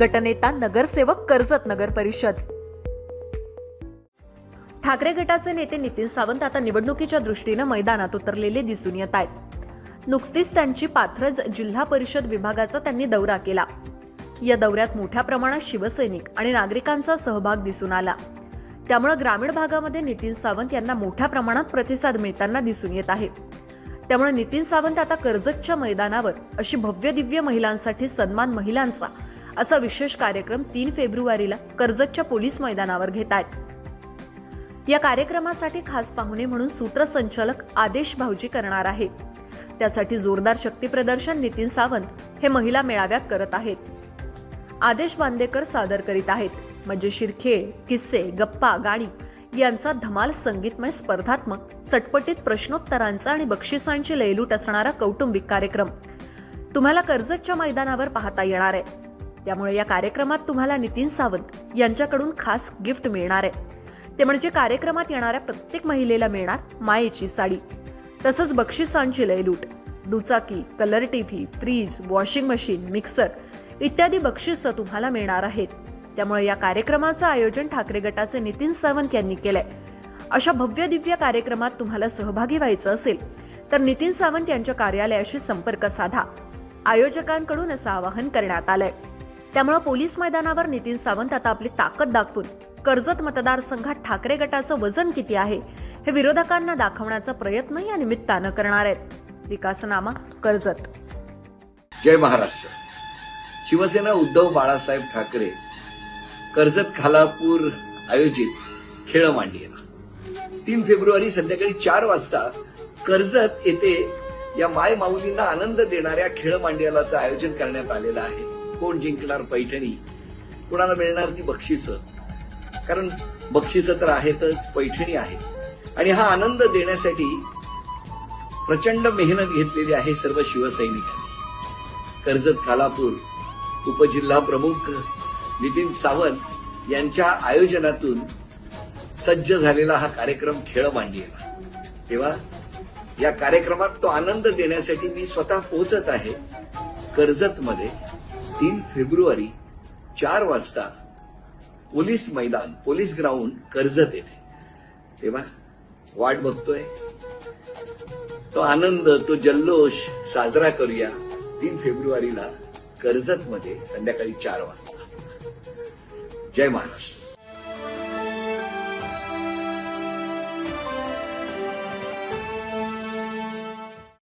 गटनेता नगरसेवक कर्जत नगर परिषद. ठाकरे गटाचे नेते नितीन सावंत आता निवडणुकीच्या दृष्टीनं मैदानात उतरलेले दिसून येत आहेत. नुकतीच त्यांची पाथरज जिल्हा परिषद विभागाचा त्यांनी दौरा केला. या दौऱ्यात मोठ्या प्रमाणात शिवसैनिक आणि नागरिकांचा सहभाग दिसून आला. त्यामुळे ग्रामीण भागामध्ये नितीन सावंत यांना मोठ्या प्रमाणात प्रतिसाद मिळताना दिसून येत आहे. त्यामुळे नितीन सावंत आता कर्जतच्या मैदानावर अशी भव्य दिव्य महिलांसाठी सन्मान महिलांचा असा विशेष कार्यक्रम तीन फेब्रुवारीला कर्जतच्या पोलीस मैदानावर घेत आहेत या कार्यक्रमासाठी खास पाहुणे म्हणून सूत्रसंचालक आदेश भाऊजी करणार आहे त्यासाठी जोरदार शक्तीप्रदर्शन नितीन सावंत हे महिला मेळाव्यात करत आहेत. आदेश बांदेकर सादर करीत आहेत. म्हणजे मजेशीर खेळ किस्से गप्पा गाणी यांचा धमाल संगीतमय स्पर्धात्मक चटपटीत प्रश्नोत्तरांचा आणि बक्षिसांची लयलूट असणारा कौटुंबिक कार्यक्रम. तुम्हाला कर्जतच्या मैदानावर पाहता येणार आहे. त्यामुळे या कार्यक्रमात तुम्हाला नितीन सावंत यांच्याकडून खास गिफ्ट मिळणार आहे. ते म्हणजे कार्यक्रमात येणाऱ्या प्रत्येक महिलेला मिळणार मायेची साडी. तसंच बक्षिसांची लयलूट दुचाकी colour TV fridge washing machine mixer इत्यादी बक्षिसं तुम्हाला मिळणार आहेत. त्यामुळे या कार्यक्रमाचं आयोजन ठाकरे गटाचे नितीन सावंत यांनी केलंय. अशा भव्य दिव्य कार्यक्रमात तुम्हाला सहभागी व्हायचं असेल तर नितीन सावंत यांच्या कार्यालयाशी संपर्क साधा. आयोजकांकडून असं आवाहन करण्यात आलंय. त्यामुळे पोलीस मैदानावर नितीन सावंत आता आपली ताकद दाखवून कर्जत मतदारसंघात ठाकरे गटाचं वजन किती आहे हे विरोधकांना दाखवण्याचा प्रयत्न या निमित्तानं करणार आहेत. विकासनामा कर्जत. जय महाराष्ट्र. शिवसेना उद्धव बाळासाहेब ठाकरे कर्जत खालापूर आयोजित खेळ मांडियाला तीन फेब्रुवारी संध्याकाळी चार वाजता कर्जत येथे या माय माऊलींना आनंद देणाऱ्या खेळ मांडियालाचं आयोजन करण्यात आलेलं आहे. कोण जिंकणार पैठणी? कोणाला मिळणार ती बक्षिसं? कारण बक्षिसं तर आहेतच पैठणी आहे. आणि हा आनंद देण्यासाठी प्रचंड मेहनत घेतलेली आहे सर्व शिवसैनिकांनी. कर्जत खालापूर उपजिल्हा प्रमुख नितीन सावंत यांच्या आयोजनातून सज्ज झालेला हा कार्यक्रम खेळ मांडलेला तेव्हा या कार्यक्रमात तो आनंद देण्यासाठी मी स्वतः पोहोचत आहे कर्जतमध्ये. तीन फेब्रुवारी चार वाजता पोलीस मैदान पोलीस ग्राउंड कर्जत येथे तेव्हा वाट बघतोय. तो आनंद तो जल्लोष साजरा करूया तीन फेब्रुवारीला कर्जत मध्ये संध्याकाळी चार वाजता. जय महाराष्ट्र.